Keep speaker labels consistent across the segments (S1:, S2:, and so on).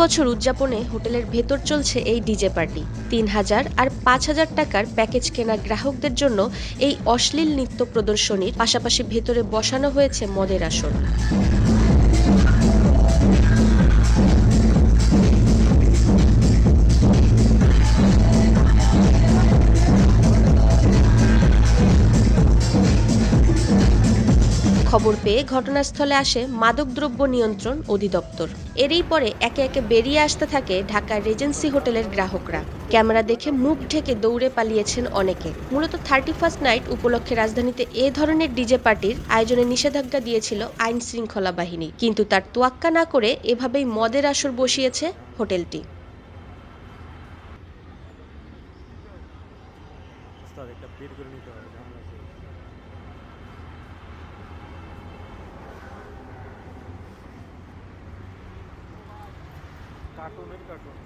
S1: বছর উদযাপনে হোটেলের ভেতর চলছে এই ডিজে পার্টি। তিন হাজার আর পাঁচ হাজার টাকার প্যাকেজ কেনা গ্রাহকদের জন্য এই অশ্লীল নৃত্য প্রদর্শনীর পাশাপাশি ভেতরে বসানো হয়েছে মদের আসর। খবর পেয়ে ঘটনাস্থলে আসে মাদকদ্রব্য নিয়ন্ত্রণ অধিদপ্তর। এরই পরে একে একে বেরিয়ে আসতে থাকে ঢাকার রেজেন্সি হোটেলের গ্রাহকরা। ক্যামেরা দেখে মুখ ঢেকে দৌড়ে পালিয়েছেন অনেকে। মূলত থার্টি ফার্স্ট নাইট উপলক্ষে রাজধানীতে এ ধরনের ডিজে পার্টির আয়োজনে নিষেধাজ্ঞা দিয়েছিল আইন শৃঙ্খলা বাহিনী। কিন্তু তার তোয়াক্কা না করে এভাবেই মদের আসর বসিয়েছে হোটেলটি।
S2: কার্টুনের কার্টুন।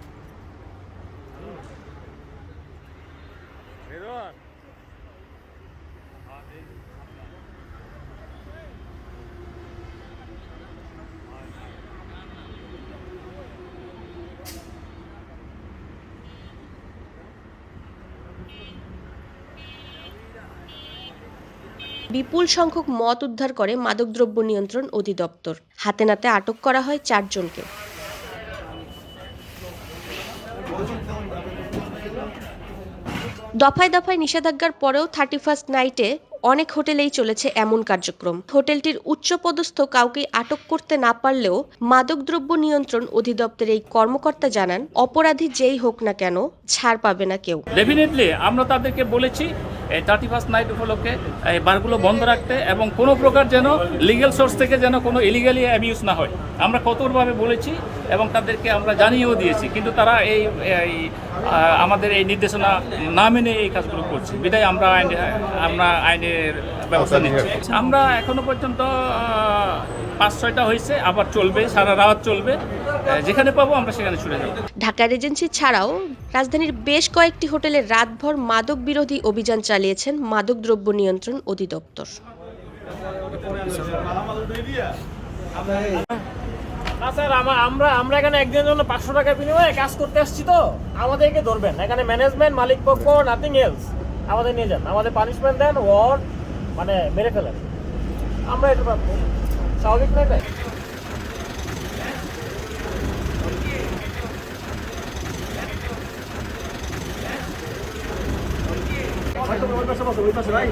S1: বিপুল সংখ্যক মদ উদ্ধার করে মাদকদ্রব্য নিয়ন্ত্রণ অধিদপ্তর। হাতে নাতে আটক করা হয় চারজনকে। দফায় দফায় নিষেধাজ্ঞার পরেও থার্টি ফার্স্ট নাইটে অনেক হোটেলেই চলেছে এমন কার্যক্রম। হোটেলটির উচ্চপদস্থ কাউকে আটক করতে না পারলেও মাদকদ্রব্য নিয়ন্ত্রণ অধিদপ্তরের এই কর্মকর্তা জানান, অপরাধী যেই হোক না কেন, ছাড় পাবে না কেউ।
S3: ডেফিনেটলি আমরা তাদেরকে বলেছি এই থার্টি ফার্স্ট নাইট উপলক্ষে এই বারগুলো বন্ধ রাখতে এবং কোনো প্রকার যেন লিগ্যাল সোর্স থেকে যেন কোনো ইলিগালি অ্যাবিউজ না হয়। আমরা কঠোরভাবে বলেছি এবং তাদেরকে আমরা জানিয়েও দিয়েছি। কিন্তু তারা এই এই, আমাদের এই নির্দেশনা না মেনে এই কাজগুলো করছে। বিদায় আমরা আইন আমরা আইনের ব্যবস্থা নিচ্ছি। আমরা এখনও পর্যন্ত পাঁচ ছয়টা হয়েছে আবার চলবে সারা রাত চলবে। যেখানে পাবো আমরা সেখানে ছুটে যাব।
S1: ঢাকা রেজেন্সি ছাড়াও রাজধানীর বেশ কয়েকটি হোটেলে রাতভর মাদক বিরোধী অভিযান চালিয়েছেন মাদকদ্রব্য নিয়ন্ত্রণ অধিদপ্তর।
S4: স্যার, আমা- আমরা আমরা এখানে একদিনের জন্য পাঁচশো টাকা বিনিময়ে কাজ করতে আসছি তো। আমাদেরকে ধরবেন। এখানে ম্যানেজমেন্ট মালিক পক্ষ নাথিং এলস আমাদের নিয়ে যান। আমাদের পানিশমেন্ট দেন ওর মানে মেরে ফেলেন। আমরা এটা স্বাভাবিক নয় 最後の動きはそこで行ったじゃない?